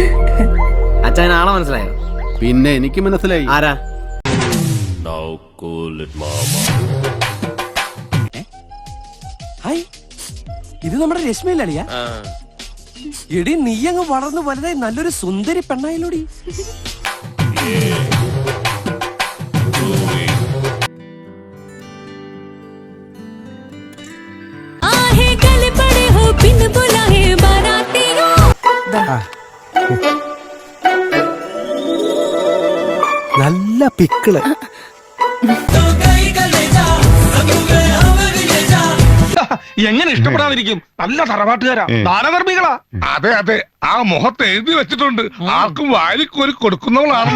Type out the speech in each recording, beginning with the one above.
അച്ഛൻ ആളെ മനസ്സിലായോ? പിന്നെ എനിക്ക് മനസ്സിലായി. ആരാ? ഹായ്. ഇത് നമ്മുടെ രശ്മിയിലളിയാ എടി നീ അങ്ങ് വളർന്നു വലുതായി നല്ലൊരു സുന്ദരി പെണ്ണായിലൂടി നല്ല പിക്കിൾ. എങ്ങനെ ഇഷ്ടപ്പെടാതിരിക്കും? നല്ല തറവാട്ടുകാരാ. ദാനധർമ്മികളാ. അതെ അതെ. ആ മുഖത്ത് എഴുതി വെച്ചിട്ടുണ്ട്. ആർക്കും വാരിക്കോരി കൊടുക്കുന്നവളാണ്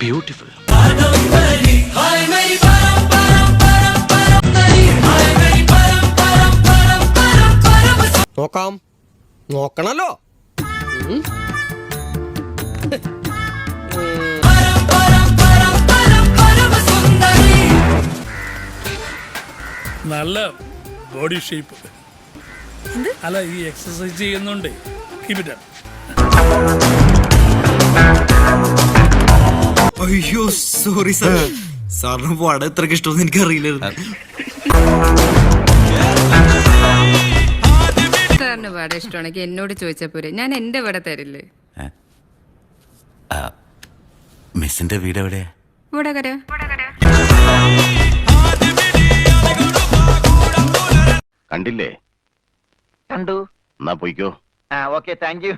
ബ്യൂട്ടിഫുൾ നോക്കാം. നോക്കണല്ലോ. നല്ല ബോഡി ഷേപ്പ് അല്ല ഈ എക്സസൈസ് ചെയ്യുന്നുണ്ട്. കീപ് ഇറ്റ് അയ്യോ സോറി സാർ സാറിന് പടം ഇത്രക്ക് ഇഷ്ടമെന്ന് എനിക്ക് അറിയില്ലായിരുന്നു സാറിന് വട ഇഷ്ടമാണെങ്കിൽ എന്നോട് ചോദിച്ചാൽ പോരെ. ഞാൻ എന്റെ വട തരില്ലേ? മിസ്സിന്റെ വീട് എവിടെയാ? വടകര. കണ്ടില്ലേ? കണ്ടു. എന്നാ പോയിക്കോ. Okay thank you.